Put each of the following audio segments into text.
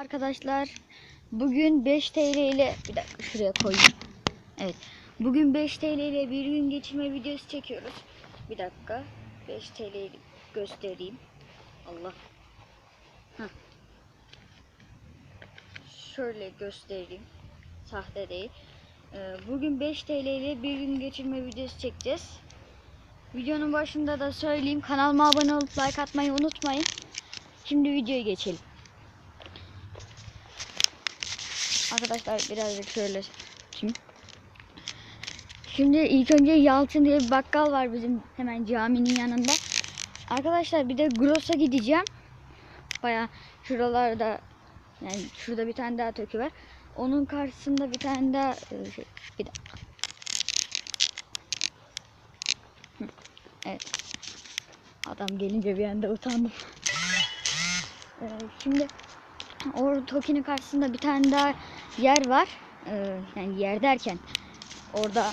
Arkadaşlar bugün 5 TL ile bir dakika şuraya koyayım. Evet. Bugün 5 TL ile bir gün geçirme videosu çekiyoruz. Bir dakika. 5 TL'yi göstereyim. Allah. Heh. Şöyle göstereyim. Sahte değil. Ee, Bugün 5 TL ile bir gün geçirme videosu çekeceğiz. Videonun başında da söyleyeyim. Kanalıma abone olup like atmayı unutmayın. Şimdi videoya geçelim. Arkadaşlar birazcık şöyle şimdi. Şimdi ilk önce Yalçın diye bir bakkal var bizim hemen caminin yanında. Arkadaşlar bir de Gross'a gideceğim. Baya şuralarda yani şurada bir tane daha tökü var. Onun karşısında bir tane daha e, şey, bir dakika. Evet. Adam gelince bir anda utandım. Ee, şimdi o Toki'nin karşısında bir tane daha yer var. Ee, yani yer derken orada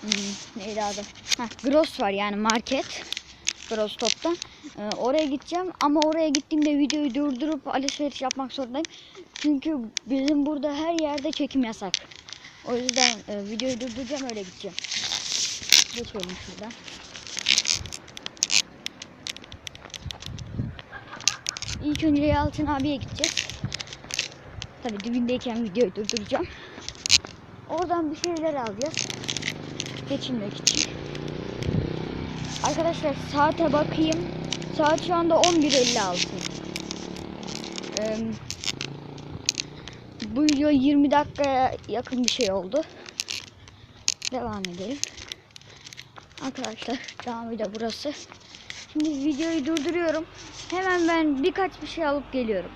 hmm, neydi adı? Heh, Gross var yani market. Gross Top'ta. Ee, oraya gideceğim ama oraya gittiğimde videoyu durdurup alışveriş yapmak zorundayım. Çünkü bizim burada her yerde çekim yasak. O yüzden e, videoyu durduracağım öyle gideceğim. Geçelim şuradan. İlk önce Yalçın abiye gideceğiz. Tabi dibindeyken videoyu durduracağım. Oradan bir şeyler alacağız. Geçinmek için. Arkadaşlar saate bakayım. Saat şu anda 11.56. Ee, bu video 20 dakikaya yakın bir şey oldu. Devam edelim. Arkadaşlar cami de burası. Şimdi videoyu durduruyorum. Hemen ben birkaç bir şey alıp geliyorum.